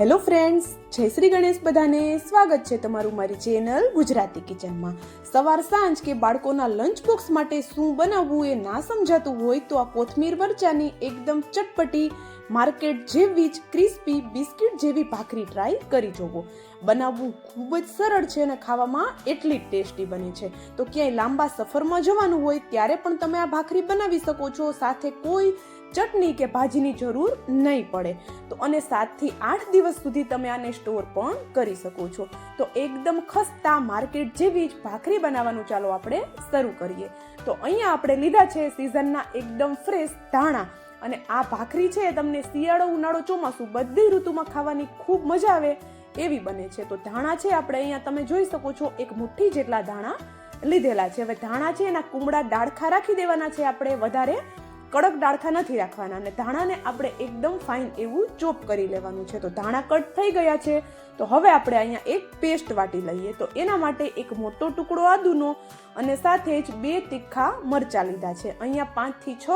Hello friends, જય શ્રી ગણેશ બધાને સ્વાગત છે તમારું મારી ચેનલ ગુજરાતી કિચનમાં. સવાર સાંજ કે બાળકોના લંચ બોક્સ માટે શું બનાવવું એ ના સમજાતું હોય તો આ કોથમીર મરચાની એકદમ ચટપટી, માર્કેટ જેવી જ ક્રિસ્પી બિસ્કિટ જેવી ભાખરી ટ્રાય કરી જોવો. બનાવવું ખૂબ જ સરળ છે અને ખાવામાં એટલી જ ટેસ્ટી બને છે. તો ક્યાંય લાંબા સફરમાં જવાનું હોય ત્યારે પણ તમે આ ભાખરી બનાવી શકો છો. સાથે કોઈ ચટણી કે ભાજીની જરૂર નહીં પડે. તો અને સાતથી આઠ દિવસ સુધી તમે આને સ્ટોર પણ કરી શકો છો. તો એકદમ ખસ્તા માર્કેટ જેવી જ ભાખરી બનાવવાનું ચાલો આપણે શરૂ કરીએ. તો અહીંયા આપણે લીધા છે સિઝનના એકદમ ફ્રેશ ધાણા. અને આ ભાખરી છે તમને શિયાળો, ઉનાળો ચોમાસું બધી ઋતુમાં ખાવાની ખૂબ મજા આવે એવી બને છે. તો ધાણા છે આપણે અહીંયા તમે જોઈ શકો છો એક મુઠ્ઠી જેટલા ધાણા લીધેલા છે. હવે ધાણા છે એના કુમળા ડાળખા રાખી દેવાના છે આપણે વધારે. કડક ડાળખા નથી રાખવાના અને ધાણાને આપણે એકદમ ફાઇન એવું ચોપ કરી લેવાનું છે. તો ધાણા કટ થઈ ગયા છે. તો હવે આપણે અહીંયા એક પેસ્ટ વાટી લઈએ. તો એના માટે એક મોટો ટુકડો આદુનો અને સાથે જ બે તીખા મરચાં લીધા છે. અહીંયા પાંચથી છ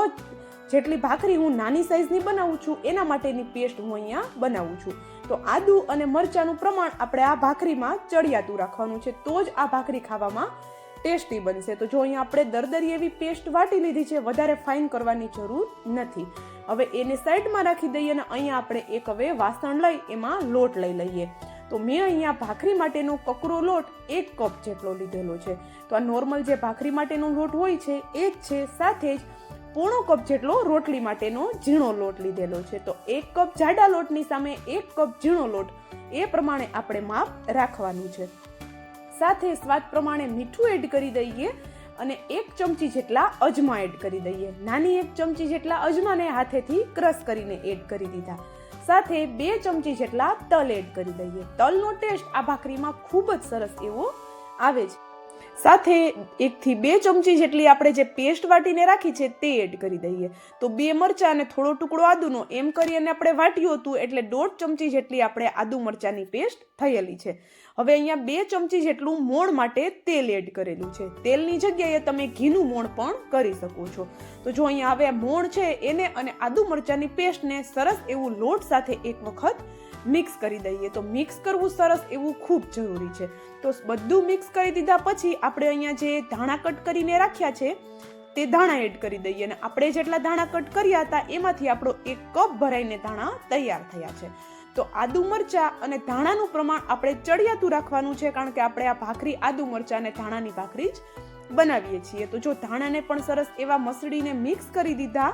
જેટલી ભાખરી હું નાની સાઇઝની બનાવું છું. એના માટેની પેસ્ટ હું અહીંયા બનાવું છું. તો આદુ અને મરચાંનું પ્રમાણ આપણે આ ભાખરીમાં ચડિયાતું રાખવાનું છે. તો જ આ ભાખરી ખાવામાં ટેસ્ટી બનશે. તો જો અહીંયા આપણે દરદરી એવી પેસ્ટ વાટી લીધી છે, વધારે ફાઇન કરવાની જરૂર નથી. હવે એને સાઈડમાં રાખી દઈએ અને અહીંયા આપણે એક હવે વાસણ લઈ, એમાં લોટ લઈ લઈએ. તો મેં અહીંયા ભાખરી માટેનો કકરો લોટ એક કપ જેટલો લીધેલો છે. તો આ નોર્મલ જે ભાખરી માટેનો લોટ હોય છે, એ જ છે. સાથે જ પોણો કપ જેટલો રોટલી માટેનો ઝીણો લોટ લીધેલો છે. તો એક કપ જાડા લોટની સામે એક કપ ઝીણો લોટ. એ પ્રમાણે આપણે માપ રાખવાનું છે. સાથે સ્વાદ પ્રમાણે મીઠું એડ કરી દઈએ અને એક ચમચી જેટલા અજમા એડ કરી દઈએ. નાની એક ચમચી જેટલા અજમાને હાથેથી ક્રશ કરીને એડ કરી દીધા. સાથે બે ચમચી જેટલા તલ એડ કરી દઈએ. તલનો ટેસ્ટ આ ભાખરીમાં ખૂબ જ સરસ એવો આવે છે. સાથે એકથી બે ચમચી જેટલી આપણે જે પેસ્ટ વાટીને રાખી છે તે એડ કરી દઈએ. તો બે મરચાં અને થોડો ટુકડો આદુનો એમ કરી અને આપણે વાટ્યું હતું એટલે દોઢ ચમચી જેટલી આપણે આદુ મરચાંની પેસ્ટ થયેલી છે. હવે અહીંયા બે ચમચી જેટલું મોણ માટે તેલ એડ કરેલું છે. તેલની જગ્યાએ તમે ઘીનું મોણ પણ કરી શકો છો. તો જો અહીંયા હવે મોણ છે એને અને આદુ મરચાંની પેસ્ટને સરસ એવું લોટ સાથે એક વખત મિક્સ કરી દઈએ. તો મિક્સ કરવું સરસ એવું ખૂબ જરૂરી છે. તો બધું મિક્સ કરી દીધા પછી આપણે અહીંયા જે ધાણા કટ કરીને રાખ્યા છે, તે ધાણા એડ કરી દઈએ. અને આપણે જેટલા ધાણા કટ કર્યા હતા, એમાંથી આપણો એક કપ ભરાઈને ધાણા તૈયાર થયા છે. તો આદુ મરચા અને ધાણાનું પ્રમાણ આપણે ચડિયાતું રાખવાનું છે, કારણ કે આપણે આ ભાખરી, આદુ મરચા અને ધાણાની ભાખરી જ બનાવીએ છીએ. તો જો ધાણાને પણ સરસ એવા મસળીને મિક્સ કરી દીધા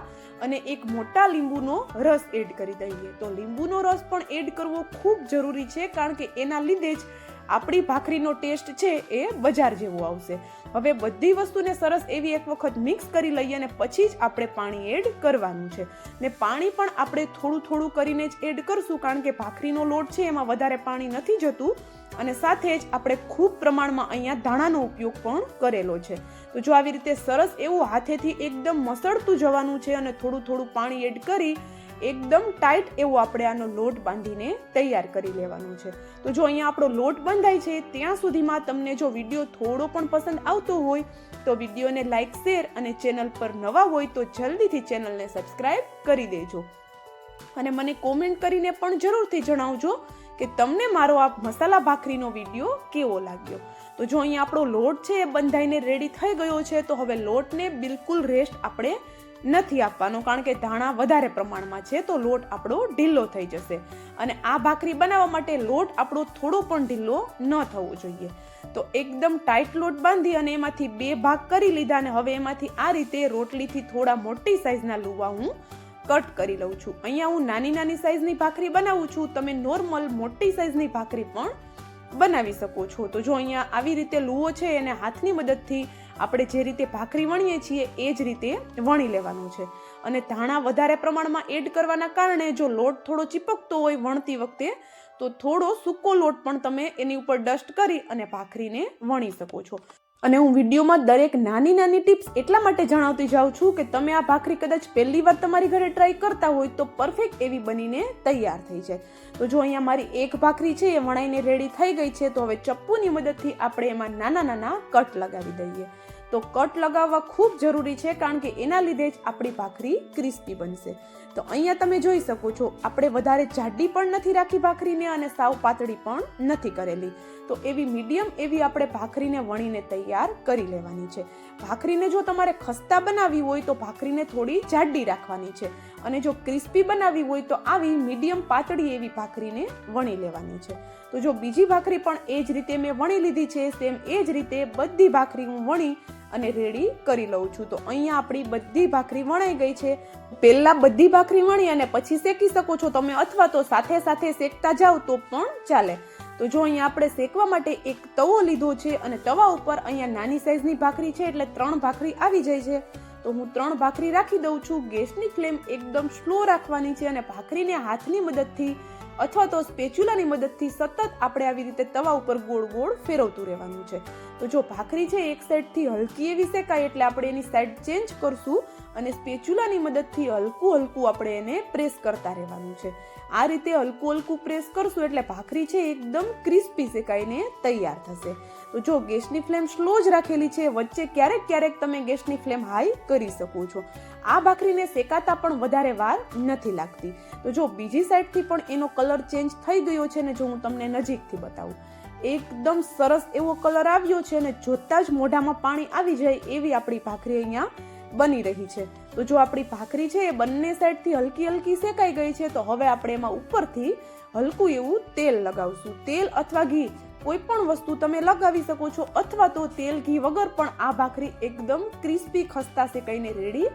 અને એક મોટા લીંબુનો રસ એડ કરી દઈએ. તો લીંબુનો રસ પણ એડ કરવો ખૂબ જરૂરી છે, કારણ કે એના લીધે જ આપણી ભાખરીનો ટેસ્ટ છે એ બજાર જેવો આવશે. હવે બધી વસ્તુને સરસ એવી એક વખત મિક્સ કરી લઈએ અને પછી જ આપણે પાણી એડ કરવાનું છે. ને પાણી પણ આપણે થોડું થોડું કરીને જ એડ કરશું કારણ કે ભાખરીનો લોટ છે એમાં વધારે પાણી નથી જતું અને સાથે જ આપણે ખૂબ પ્રમાણમાં અહીંયા ધાણાનો ઉપયોગ પણ કરેલો છે. તો જો આવી રીતે સરસ એવું હાથેથી એકદમ મસળતું જવાનું છે અને થોડું થોડું પાણી એડ કરી એકદમ ટાઈટ એવો આપણે આનો લોટ બાંધીને તૈયાર કરી લેવાનું છે. તો જો અહીંયા આપણો લોટ બંધાય છે, ત્યાં સુધીમાં તમને જો વીડિયો થોડો પણ પસંદ આવતો હોય, તો વિડીયોને લાઇક શેર અને ચેનલ પર નવા હોય તો જલ્દીથી ચેનલને સબસ્ક્રાઇબ કરી દેજો. અને મને કોમેન્ટ કરીને પણ જરૂરથી જણાવજો કે તમને મારો આ મસાલા ભાખરીનો વીડિયો કેવો લાગ્યો. તો જો અહીંયા આપણો લોટ છે એ બંધાઈને રેડી થઈ ગયો છે, તો હવે લોટને બિલકુલ રેસ્ટ આપણે નથી આપવાનો, કારણ કે ધાણા વધારે પ્રમાણમાં છે, તો લોટ આપણો ઢીલો થઈ જશે. અને આ ભાખરી બનાવવા માટે લોટ આપણો થોડો પણ ઢીલો ન થવો જોઈએ. તો એકદમ ટાઈટ લોટ બાંધી અને એમાંથી બે ભાગ કરી લીધા અને હવે એમાંથી આ રીતે રોટલીથી થોડા મોટી સાઇઝના લુવા હું કટ કરી લઉં છું. અહીંયા હું નાની નાની સાઈઝની ભાખરી બનાવું છું, તમે નોર્મલ મોટી સાઇઝની ભાખરી પણ બનાવી શકો છો. તો જો અહીંયા આવી રીતે લુવો છે, એને હાથની મદદથી આપણે જે રીતે ભાખરી વણીએ છીએ, એ જ રીતે વણી લેવાનું છે. અને ધાણા વધારે પ્રમાણમાં એડ કરવાના કારણે જો લોટ થોડો ચીપકતો હોય વણતી વખતે, તો થોડો સૂકો લોટ પણ તમે એની ઉપર ડસ્ટ કરી અને ભાખરીને વણી શકો છો. અને હું વિડીયોમાં દરેક નાની નાની ટિપ્સ એટલા માટે જણાવતી જાઉં છું કે તમે આ ભાખરી કદાચ પહેલી વાર તમારી ઘરે ટ્રાય કરતા હોય તો પરફેક્ટ એવી બનીને તૈયાર થઈ જાય. તો જો અહીંયા મારી એક ભાખરી છે, એ વણાઈને રેડી થઈ ગઈ છે, તો હવે ચપ્પુની મદદથી આપણે એમાં નાના નાના કટ લગાવી દઈએ. તો કટ લગાવવા ખૂબ જરૂરી છે કારણ કે એના લીધે જ આપણી ભાખરી ક્રિસ્પી બનશે. તો અહીંયા તમે જોઈ શકો છો, આપણે વધારે જાડી પણ નથી રાખી ભાખરીને અને સાવ પાતળી પણ નથી કરેલી. તો એવી મીડિયમ એવી આપણે ભાખરીને વણીને તૈયાર કરી લેવાની છે. ભાખરીને જો તમારે ખસ્તા બનાવવી હોય તો ભાખરીને થોડી જાડી રાખવાની છે. અને જો ક્રિસ્પી બનાવવી હોય તો આવી મીડિયમ પાતળી એવી ભાખરીને વણી લેવાની છે. તો જો બીજી ભાખરી પણ એ જ રીતે મેં વણી લીધી છે, સેમ એ જ રીતે બધી ભાખરી હું વણી અને રેડી કરી લઉં છું. તો અહીંયા આપણી બધી ભાખરી વણાઈ ગઈ છે. પહેલાં બધી ભાખરી વણી અને પછી શેકી શકો છો તમે અથવા તો સાથે સાથે શેકતા જાઓ તો પણ ચાલે. તો જો અહીંયા આપણે શેકવા માટે એક તવો લીધો છે અને તવા ઉપર અહીંયા નાની સાઈઝની ભાખરી છે એટલે ત્રણ ભાખરી આવી જાય છે. તો હું ત્રણ ભાખરી રાખી દઉં છું. ગેસની ફ્લેમ એકદમ સ્લો રાખવાની છે અને ભાખરીને હાથની મદદથી અથવા તો સ્પેચ્યુલાની મદદથી સતત આપણે આવી રીતે તવા ઉપર ગોળ ગોળ ફેરવતું રહેવાનું છે. તો જો ભાખરી છે એક સાઈડથી હલકી એવી શેકાય એટલે આપણે એની સાઈડ ચેન્જ કરશું અને સ્પેચ્યુલાની મદદથી હલકું હલકું આપણે એને પ્રેસ કરતા રહેવાનું છે. આ રીતે હલકું હલકું પ્રેસ કરશું એટલે ભાખરી છે એકદમ ક્રિસ્પી શેકાઈને તૈયાર થશે. તો જો ગેસની ફ્લેમ સ્લો જ રાખેલી છે, વચ્ચે ક્યારેક ક્યારેક તમે ગેસની ફ્લેમ હાઈ કરી શકો છો. આ ભાખરીને શેકાતા પણ વધારે વાર નથી લાગતી. તો જો બીજી સાઈડથી પણ એનો કલર ચેન્જ થઈ ગયો છે ને જો હું તમને નજીકથી બતાવું. એકદમ સરસ એવો કલર આવ્યો છે અને જોતા જ મોઢામાં પાણી આવી જાય એવી આપણી ભાખરી અહીંયા બની રહી છે. તો જો આપણી ભાખરી છે એ બંને સાઈડથી હલકી હલકી શેકાઈ ગઈ છે, તો હવે આપણે એમાં ઉપરથી હલકું એવું તેલ લગાવશું. તેલ અથવા ઘી કોઈ પણ વસ્તુ તમે લગાવી શકો છો, અથવા તો તેલ ઘી વગર પણ આ ભાખરી એકદમ ક્રિસ્પી ખસ્તા શેકાઈને રેડી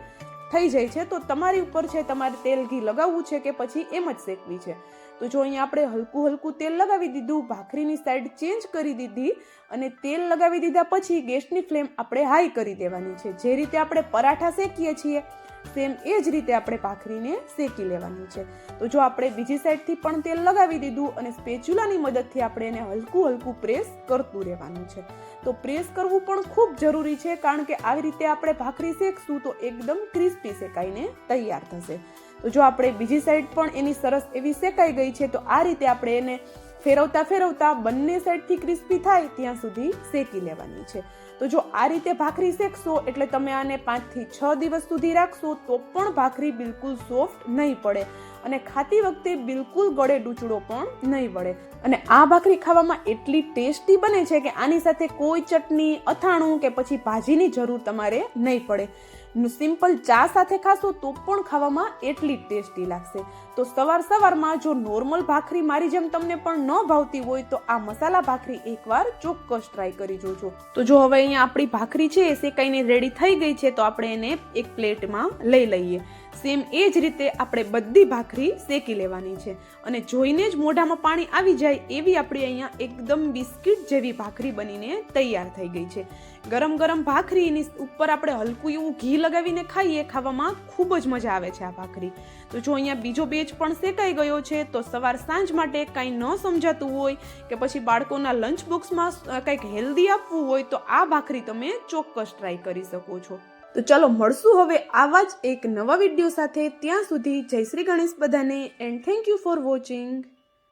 થઈ જાય છે. તો તમારી ઉપર છે તમારે તેલ ઘી લગાવવું છે કે પછી એમ જ શેકવી છે. તો જો અહીંયા આપણે હલકું હલકું તેલ લગાવી દીધું, ભાખરીની સાઈડ ચેન્જ કરી દીધી અને તેલ લગાવી દીધા પછી ગેસની ફ્લેમ આપણે હાઈ કરી દેવાની છે. જે રીતે આપણે પરાઠા શેકીએ છીએ સેમ એ જ રીતે આપણે ભાખરીને શેકી લેવાની છે. તો જો આપણે બીજી સાઈડથી પણ તેલ લગાવી દીધું અને સ્પેચ્યુલાની મદદથી આપણે એને હલકું હલકું પ્રેસ કરતું રહેવાનું છે. તો પ્રેસ કરવું પણ ખૂબ જરૂરી છે, કારણ કે આવી રીતે આપણે ભાખરી શેકશું તો એકદમ ક્રિસ્પી શેકાઈને તૈયાર થશે. તો જો આપણે બીજી સાઈડ પણ એની સરસ એવી શેકાઈ ગઈ છે, તો આ રીતે આપણે એને ફેરવતા ફેરવતા બંને સાઈડથી ક્રિસ્પી થાય ત્યાં સુધી શેકી લેવાની છે. તો જો આ રીતે ભાખરી શેકશો, એટલે તમે આને પાંચથી છ દિવસ સુધી રાખશો, તો પણ ભાખરી બિલકુલ સોફ્ટ નહીં પડે અને ખાતી વખતે બિલકુલ ગળે ડૂચડો પણ નહીં વળે. અને આ ભાખરી ખાવામાં એટલી ટેસ્ટી બને છે કે આની સાથે કોઈ ચટણી, અથાણું કે પછી ભાજીની જરૂર તમારે નહીં પડે. સિમ્પલ ચા સાથે ખાશો તો પણ ખાવામાં એટલી ટેસ્ટી લાગશે. તો સવાર સવારમાં જો નોર્મલ ભાખરી મારી જેમ તમને પણ ન ભાવતી હોય તો આ મસાલા ભાખરી એકવાર ચોક્કસ ટ્રાય કરી જોજો. તો જો હવે અહીંયા આપણી ભાખરી છે એ શેકાઈને રેડી થઈ ગઈ છે તો આપણે એને એક પ્લેટમાં લઈ લઈએ. સેમ એ જ રીતે આપણે બધી ભાખરી શેકી લેવાની છે. અને જોઈને જ મોઢામાં પાણી આવી જાય એવી આપણી અહીંયા એકદમ બિસ્કિટ જેવી ભાખરી બનીને તૈયાર થઈ ગઈ છે. ગરમ ગરમ ભાખરી એની ઉપર આપણે હલકું એવું ઘી લગાવીને ખાઈએ, ખાવામાં ખૂબ જ મજા આવે છે આ ભાખરી. તો જો અહીંયા બીજો બેચ પણ શેકાઈ ગયો છે, તો સવાર સાંજ માટે કાંઈ ન સમજાતું હોય કે પછી બાળકોના લંચ બોક્સમાં કંઈક હેલ્ધી આપવું હોય તો આ ભાખરી તમે ચોક્કસ ટ્રાય કરી શકો છો. તો ચલો મળશું હવે આવા જ એક નવા વીડિયો સાથે ત્યાં સુધી જય શ્રી ગણેશ બધાને and thank you for watching